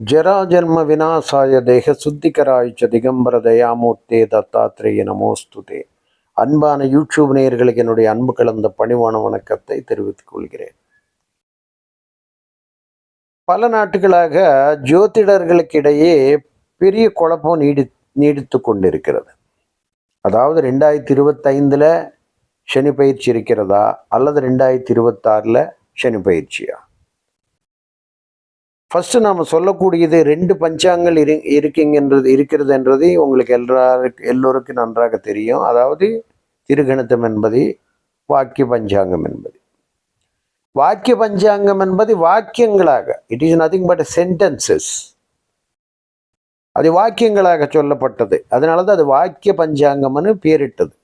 ஜராஜன்ம விநாசாய தேக சுத்திகராய்ச்ச திகம்பர தயாமூர்த்தே தத்தாத்ரேய நமோஸ்துதே. அன்பான யூடியூப் நேயர்களுக்கு என்னுடைய அன்பு கலந்த பணிவான வணக்கத்தை தெரிவித்துக் கொள்கிறேன். பல நாட்டுகளாக ஜோதிடர்களுக்கிடையே பெரிய குழப்பம் நீடி நீடித்து கொண்டிருக்கிறது. அதாவது ரெண்டாயிரத்தி இருபத்தைந்தில் சனி பயிற்சி இருக்கிறதா? அல்லது ரெண்டாயிரத்தி இருபத்தாறில் சனி பயிற்சியா? ஃபஸ்ட்டு நாம் சொல்லக்கூடியது ரெண்டு பஞ்சாங்கள் இரு இருக்குங்கன்றது இருக்கிறது என்றது உங்களுக்கு எல்லாருக்கு எல்லோருக்கும் நன்றாக தெரியும். அதாவது திருகணிதம் என்பது வாக்கிய பஞ்சாங்கம் என்பது. வாக்கிய பஞ்சாங்கம் என்பது வாக்கியங்களாக it is nothing but sentences அது வாக்கியங்களாக சொல்லப்பட்டது. அதனால தான் அது வாக்கிய பஞ்சாங்கம்னு பேரிட்டது.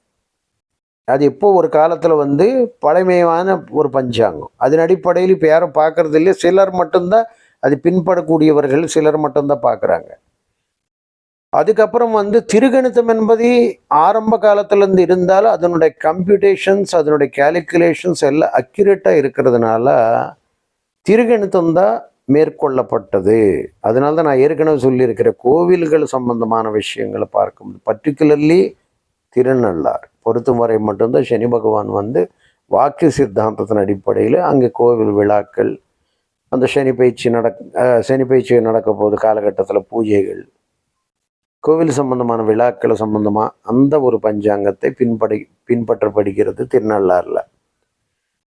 அது இப்போ ஒரு காலத்தில் வந்து பழமையான ஒரு பஞ்சாங்கம். அதன் அடிப்படையில் இப்போ யாரும் பார்க்கறது இல்லை சிலர் மட்டும்தான் அது பின்படக்கூடியவர்கள் சிலர் மட்டும்தான் பார்க்குறாங்க அதுக்கப்புறம் வந்து திருகணிதம் என்பது ஆரம்ப காலத்திலேருந்து இருந்தாலும் அதனுடைய கம்ப்யூட்டேஷன்ஸ் அதனுடைய கேல்குலேஷன்ஸ் எல்லாம் அக்யூரேட்டாக இருக்கிறதுனால திருகணிதம் தான் மேற்கொள்ளப்பட்டது. அதனால தான் நான் ஏற்கனவே சொல்லியிருக்கிற கோவில்கள் சம்பந்தமான விஷயங்களை பார்க்கும்போது பர்டிகுலர்லி திருநள்ளார் பொறுத்தும் வரை மட்டும்தான் சனி பகவான் வந்து வாக்கு சித்தாந்தத்தின் அடிப்படையில் அங்கே கோவில் விழாக்கள் அந்த சனி பயிற்சி நடக் சனி பயிற்சி நடக்க போது காலகட்டத்தில் பூஜைகள் கோவில் சம்பந்தமான விழாக்கள் சம்பந்தமாக அந்த ஒரு பஞ்சாங்கத்தை பின்படி பின்பற்றப்படுகிறது திருநள்ளாறில்.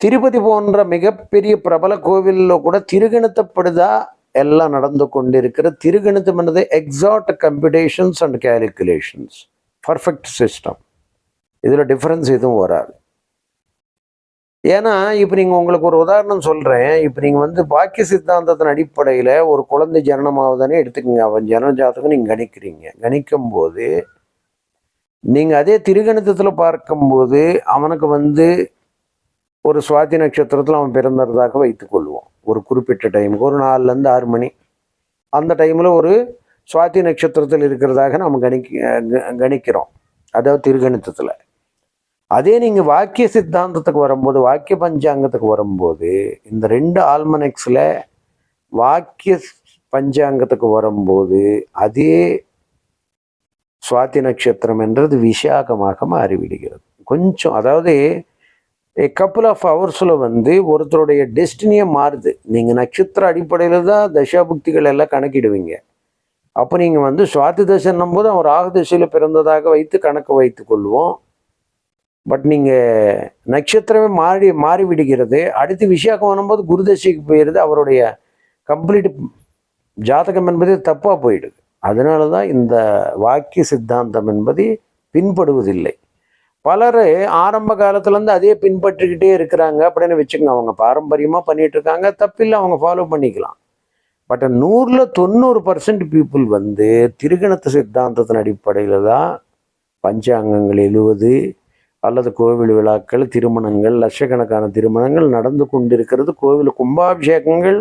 திருப்பதி போன்ற மிகப்பெரிய பிரபல கோவிலில் கூட திருகணித்தப்படுதா எல்லாம் நடந்து கொண்டிருக்கிற திருகணிதம் என்னது exact computations and calculations perfect system இதில் டிஃப்ரென்ஸ் எதுவும் வராது. ஏன்னா இப்போ நீங்கள் உங்களுக்கு ஒரு உதாரணம் சொல்கிறேன் இப்போ நீங்கள் வந்து பாக்கிய சித்தாந்தத்தின் அடிப்படையில் ஒரு குழந்தை ஜனனமாவதானே எடுத்துக்கோங்க. அவன் ஜன ஜாதகம் நீங்கள் கணிக்கிறீங்க. கணிக்கும் போது நீங்கள் அதே திருகணிதத்தில் பார்க்கும்போது அவனுக்கு வந்து ஒரு சுவாதி நட்சத்திரத்தில் அவன் பிறந்ததாக வைத்துக்கொள்வோம் ஒரு குறிப்பிட்ட டைமுக்கு ஒரு நாலுலேருந்து ஆறு மணி. அந்த டைமில் ஒரு சுவாதி நட்சத்திரத்தில் இருக்கிறதாக நம்ம கணிக்க கணிக்கிறோம். அதாவது திருகணிதத்தில் அதே நீங்கள் வாக்கிய சித்தாந்தத்துக்கு வரும்போது வாக்கிய பஞ்சாங்கத்துக்கு வரும்போது இந்த ரெண்டு ஆல்மனெக்ஸில் வாக்கிய பஞ்சாங்கத்துக்கு வரும்போது அதே சுவாதி நட்சத்திரம் என்றது விசாகமாக மாறிவிடுகிறது. கொஞ்சம் அதாவது கப்புள் ஆஃப் ஹவர்ஸில் வந்து ஒருத்தருடைய டெஸ்டினியே மாறுது. நீங்கள் நட்சத்திர அடிப்படையில் தான் தசாபுக்திகள் எல்லாம் கணக்கிடுவீங்க. அப்போ நீங்கள் வந்து சுவாதி தசைன்னும் போது அவன் ராகு தசையில் பிறந்ததாக வைத்து கணக்கு வைத்து கொள்வோம். பட் நீங்கள் நட்சத்திரமே மாறி மாறி விடுகிறது அடுத்து விஷயாக்கம் வரும்போது குருதசைக்கு போயிடுது அவருடைய கம்ப்ளீட் ஜாதகம் என்பது தப்பாக போயிடுது. அதனால தான் இந்த வாக்கிய சித்தாந்தம் என்பது பின்படுவதில்லை. பலர் ஆரம்ப காலத்துலேருந்து அதே பின்பற்றிக்கிட்டே இருக்கிறாங்க. அப்படின்னு வச்சுக்கோங்க அவங்க பாரம்பரியமாக பண்ணிகிட்டு இருக்காங்க தப்பில்லை அவங்க ஃபாலோ பண்ணிக்கலாம். பட் நூறில் தொண்ணூறு பர்சன்ட் பீப்புள் வந்து திருகணத்து சித்தாந்தத்தின் அடிப்படையில் தான் பஞ்சாங்கங்கள் எழுவது அல்லது கோவில் விழாக்கள் திருமணங்கள் லட்சக்கணக்கான திருமணங்கள் நடந்து கொண்டிருக்கிறது. கோவில் கும்பாபிஷேகங்கள்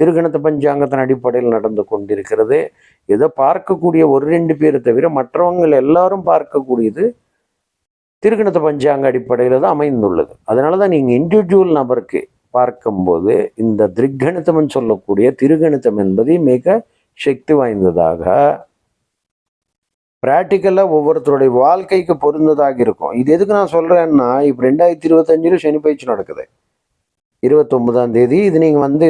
திருகணத்து பஞ்சாங்கத்தின் அடிப்படையில் நடந்து கொண்டிருக்கிறது. இதை பார்க்கக்கூடிய ஒரு ரெண்டு பேரை தவிர மற்றவங்கள் எல்லாரும் பார்க்கக்கூடியது திருகணத்து பஞ்சாங்க அடிப்படையில் தான் அமைந்துள்ளது. அதனால தான் நீங்கள் இண்டிவிஜுவல் நபருக்கு பார்க்கும்போது இந்த திருக்கணித்தம்னு சொல்லக்கூடிய திருகணித்தம் என்பது மிக சக்தி வாய்ந்ததாக ப்ராக்டிக்கலாக ஒவ்வொருத்தருடைய வாழ்க்கைக்கு பொருந்ததாக இருக்கும். இது எதுக்கு நான் சொல்கிறேன்னா இப்போ ரெண்டாயிரத்தி இருபத்தஞ்சில் சனி பயிற்சி நடக்குது. இருபத்தொம்பதாம் தேதி இது நீங்கள் வந்து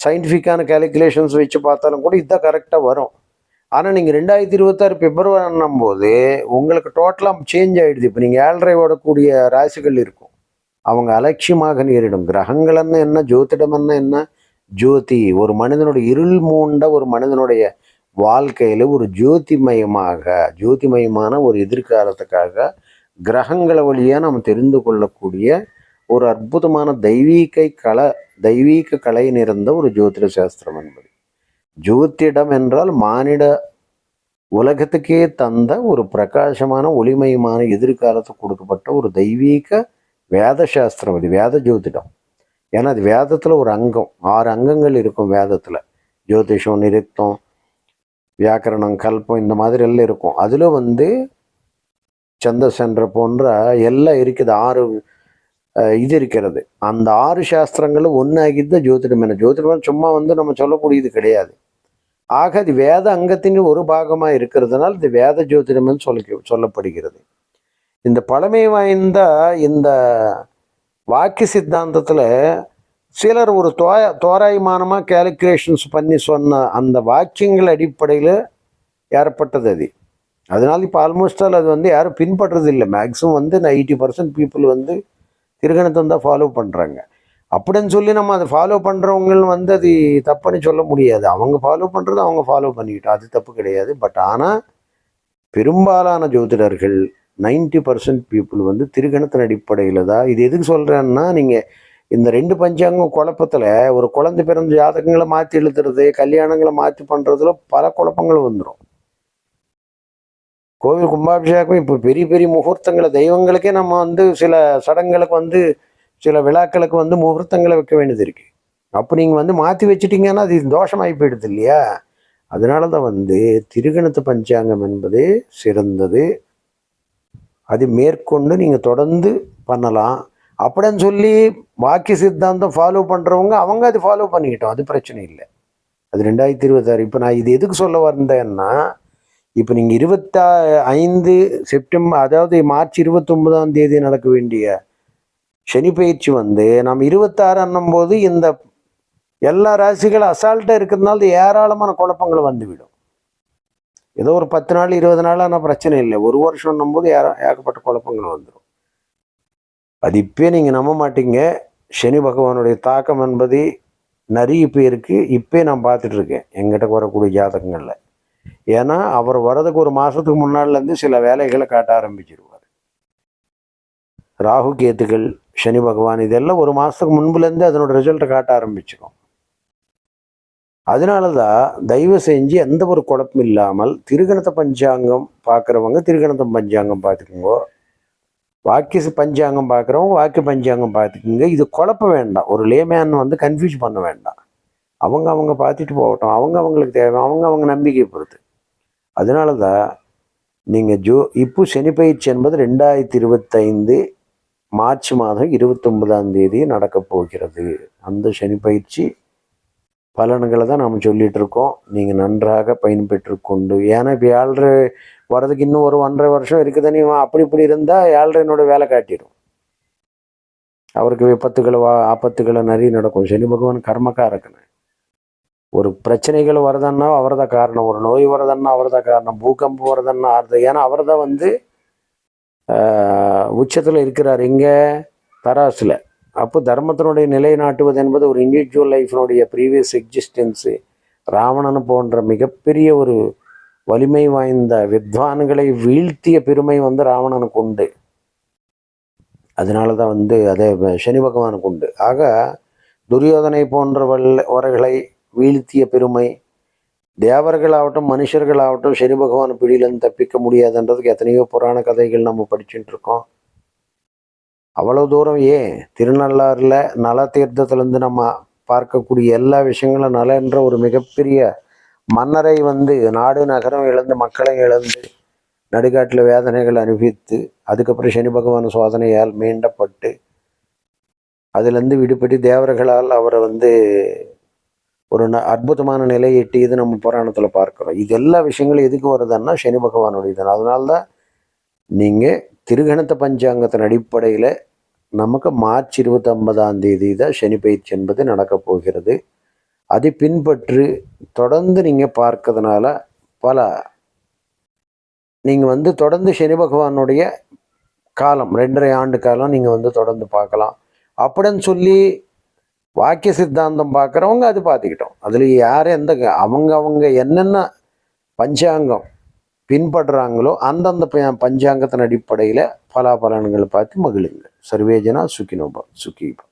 சயின்டிஃபிக்கான கேல்குலேஷன்ஸ் வச்சு பார்த்தாலும் கூட இதுதான் கரெக்டாக வரும். ஆனால் நீங்கள் ரெண்டாயிரத்தி இருபத்தாறு பிப்ரவரின்னும் போது உங்களுக்கு டோட்டலாக சேஞ்ச் ஆகிடுது இப்போ நீங்கள் ஏழரை ஓடக்கூடிய ராசிகள் இருக்கும். அவங்க அலட்சியமாக நேரிடும். கிரகங்கள் என்ன என்ன ஜோதிடம் என்ன என்ன? ஜோதி ஒரு மனிதனுடைய இருள் மூண்ட ஒரு மனிதனுடைய வாழ்க்கையில் ஒரு ஜோதிமயமாக ஜோதிமயமான ஒரு எதிர்காலத்துக்காக கிரகங்களை வழியாக நாம் தெரிந்து கொள்ளக்கூடிய ஒரு அற்புதமான தெய்வீக கலை தெய்வீக கலை நிறைந்த ஒரு ஜோதிட சாஸ்திரம் என்பது. ஜோதிடம் என்றால் மானிட உலகத்துக்கே தந்த ஒரு பிரகாசமான ஒளிமயமான எதிர்காலத்துக்கு கொடுக்கப்பட்ட ஒரு தெய்வீக வேத சாஸ்திரம் இது வேத ஜோதிடம். ஏன்னா அது வேதத்தில் ஒரு அங்கம் ஆறு அங்கங்கள் இருக்கும் வேதத்தில். ஜோதிஷம் நிருத்தம் வியாக்கரணம் கல்பம் இந்த மாதிரி எல்லாம் இருக்கும். அதில் வந்து சந்தசென்ற போன்ற எல்லாம் இருக்குது. ஆறு இது இருக்கிறது. அந்த ஆறு சாஸ்திரங்களும் ஒன்றாகிட்டு தான் ஜோதிடம். என்ன ஜோதிடம் சும்மா வந்து நம்ம சொல்லக்கூடியது கிடையாது. ஆக அது வேத அங்கத்தின் ஒரு பாகமாக இருக்கிறதுனால இது வேத ஜோதிடம்னு சொல்ல சொல்லப்படுகிறது. இந்த பழமை வாய்ந்த இந்த வாக்கிய சித்தாந்தத்தில் சிலர் ஒரு தோய தோராயமானமாக கேல்குலேஷன்ஸ் பண்ணி சொன்ன அந்த வாக்கியங்கள் அடிப்படையில் ஏற்பட்டது அது. அதனால இப்போ ஆல்மோஸ்ட் ஆல் அது வந்து யாரும் பின்பற்றுறது இல்லை. மேக்ஸிமம் வந்து எயிட்டி பர்சன்ட் பீப்புள் வந்து திருகணத்தை தான் ஃபாலோ பண்ணுறாங்க அப்படின்னு சொல்லி நம்ம அதை ஃபாலோ பண்ணுறவங்க வந்து அது தப்புன்னு சொல்ல முடியாது. அவங்க ஃபாலோ பண்ணுறது அவங்க ஃபாலோ பண்ணிக்கிட்டோம் அது தப்பு கிடையாது. பட் ஆனால் பெரும்பாலான ஜோதிடர்கள் 90% பர்சன்ட் பீப்புள் வந்து திருகணத்தின் அடிப்படையில் தான். இது எதுக்கு சொல்கிறேன்னா நீங்கள் இந்த ரெண்டு பஞ்சாங்கம் குழப்பத்தில் ஒரு குழந்தை பிறந்த ஜாதகங்களை மாற்றி எழுதுறது கல்யாணங்களை மாற்றி பண்ணுறதுல பல குழப்பங்கள் வந்துடும் கோவில் கும்பாபிஷேகம் இப்போ பெரிய பெரிய முகூர்த்தங்களை தெய்வங்களுக்கே நம்ம வந்து சில சடங்குகளுக்கு வந்து சில விழாக்களுக்கு வந்து முகூர்த்தங்களை வைக்க வேண்டியது இருக்குது அப்போ நீங்கள் வந்து மாற்றி வச்சிட்டீங்கன்னா அது தோஷமாகி போயிடுது இல்லையா? அதனால தான் வந்து திருகணத்து பஞ்சாங்கம் என்பது சிறந்தது. அது மேற்கொண்டு நீங்கள் தொடர்ந்து பண்ணலாம். அப்படின்னு சொல்லி வாக்கிய சித்தாந்தம் ஃபாலோ பண்ணுறவங்க அவங்க அது ஃபாலோ பண்ணிக்கிட்டோம். அது பிரச்சனை இல்லை. அது ரெண்டாயிரத்தி இருபத்தாறு. இப்போ நான் இது எதுக்கு சொல்ல வந்தேன்னா இப்போ நீங்கள் இருபத்தா ஐந்து செப்டம்பர் அதாவது மார்ச் இருபத்தொன்பதாம் தேதி நடக்க வேண்டிய சனி பயிற்சி வந்து நம்ம இருபத்தாறு அன்னும்போது இந்த எல்லா ராசிகளும் அசால்ட்டாக இருக்கிறதுனால ஏராளமான குழப்பங்கள் வந்துவிடும். ஏதோ ஒரு பத்து நாள் இருபது நாள் ஆனால் பிரச்சனை இல்லை. ஒரு வருஷம்னும் போது ஏற ஏகப்பட்ட குழப்பங்கள் வந்துடும் அது இப்போ நீங்கள் நம்ப மாட்டீங்க. சனி பகவானுடைய தாக்கம் என்பது நிறைய பேருக்கு இப்போ நான் பார்த்துட்டு இருக்கேன் எங்கிட்ட வரக்கூடிய ஜாதகங்களில். ஏன்னா அவர் வர்றதுக்கு ஒரு மாதத்துக்கு முன்னாடிலேருந்து சில வேலைகளை காட்ட ஆரம்பிச்சிருவார். ராகு கேத்துகள் சனி பகவான் இதெல்லாம் ஒரு மாதத்துக்கு முன்புலேருந்து அதனோட ரிசல்ட்டை காட்ட ஆரம்பிச்சிடும் அதனால தான் தயவு செஞ்சு எந்த ஒரு குழப்பம் இல்லாமல் திருகணத்த பஞ்சாங்கம் பார்க்குறவங்க திருகணத்த பஞ்சாங்கம் பார்த்துக்குங்கோ. வாக்கிய பஞ்சாங்கம் பார்க்குறவங்க வாக்கிய பஞ்சாங்கம் பார்த்துக்குங்க. இது குழப்ப வேண்டாம். ஒரு லேமேன் வந்து கன்ஃபியூஸ் பண்ண வேண்டாம். அவங்க அவங்க பார்த்துட்டு போகட்டும். அவங்க அவங்களுக்கு தேவை. அவங்க அவங்க நம்பிக்கை பொறுத்து. அதனால தான் நீங்கள் ஜோ இப்போ சனி பயிற்சி என்பது ரெண்டாயிரத்தி இருபத்தைந்து மார்ச் மாதம் இருபத்தொன்பதாம் தேதி நடக்கப் போகிறது. அந்த சனி பயிற்சி பலன்களை தான் நாம் சொல்லிகிட்ருக்கோம் இருக்கோம். நீங்கள் நன்றாக பயன்பெற்று கொண்டு ஏன்னா இப்போ ஏழரை வர்றதுக்கு இன்னும் ஒரு ஒன்றரை வருஷம் இருக்குது நீ அப்படி இப்படி இருந்தால் ஏழரைனோட வேலை காட்டிடும். அவருக்கு விபத்துகளை வா ஆபத்துகளை நிறைய நடக்கும். சனி பகவான் கர்மக்காரக்கன ஒரு பிரச்சனைகள் வருதுன்னா அவர் தான் காரணம். ஒரு நோய் வருதுன்னா அவர் தான் காரணம். பூகம்பம் வருதுன்னா அவர் ஏன்னா அவர் தான் வந்து உச்சத்தில் இருக்கிறார். இங்கே தராசில். அப்போ தர்மத்தினுடைய நிலைநாட்டுவது என்பது ஒரு இண்டிவிஜுவல் லைஃபினுடைய ப்ரீவியஸ் எக்ஸிஸ்டன்ஸு ராவணன் போன்ற மிகப்பெரிய ஒரு வலிமை வாய்ந்த வித்வான்களை வீழ்த்திய பெருமை வந்து ராவணனுக்கு உண்டு. அதனால தான் வந்து அதே சனி பகவானுக்கு உண்டு. ஆக துரியோதனை போன்றவர்களை வீழ்த்திய பெருமை தேவர்களாகட்டும் மனுஷர்களாகட்டும் சனி பகவான் பிடியிலேருந்து தப்பிக்க முடியாதுன்றதுக்கு எத்தனையோ புராண கதைகள் நம்ம படிச்சுட்டு இருக்கோம். அவ்வளோ தூரம் ஏன்? திருநள்ளாறில் நல தீர்த்தத்துலேருந்து நம்ம பார்க்கக்கூடிய எல்லா விஷயங்களும் நல என்ற ஒரு மிகப்பெரிய மன்னரை வந்து நாடு நகரம் இழந்து மக்களை இழந்து நடுக்காட்டில் வேதனைகள் அனுபவித்து அதுக்கப்புறம் சனி பகவான் சோதனையால் மீண்டப்பட்டு அதிலிருந்து விடுபட்டு தேவர்களால் அவரை வந்து ஒரு ந அற்புதமான நிலையை எட்டியது நம்ம புராணத்தில் பார்க்குறோம். இது எல்லா விஷயங்களும் எதுக்கு வருதுன்னா சனி பகவானுடைய தான் அதனால்தான் நீங்கள் திருகணத்த பஞ்சாங்கத்தின் அடிப்படையில் நமக்கு மார்ச் இருபத்தொன்பதாம் தேதி தான் சனி பயிற்சி என்பது நடக்கப் போகிறது. அதை பின்பற்றி தொடர்ந்து நீங்கள் பார்க்கறதுனால பல நீங்கள் வந்து தொடர்ந்து சனி பகவானுடைய காலம் ரெண்டரை ஆண்டு காலம் நீங்கள் வந்து தொடர்ந்து பார்க்கலாம். அப்படின்னு சொல்லி வாக்கிய சித்தாந்தம் பார்க்குறவங்க அது பார்த்துக்கிட்டோம். அதில் யார் எந்த அவங்க அவங்க என்னென்ன பஞ்சாங்கம் பின்பற்றுறாங்களோ அந்தந்த ப- பஞ்சாங்கத்தின் அடிப்படையில் பலாபலன்களை பார்த்து மகிழுங்க சர்வேஜனா சுக்கினோபா சுக்கிபா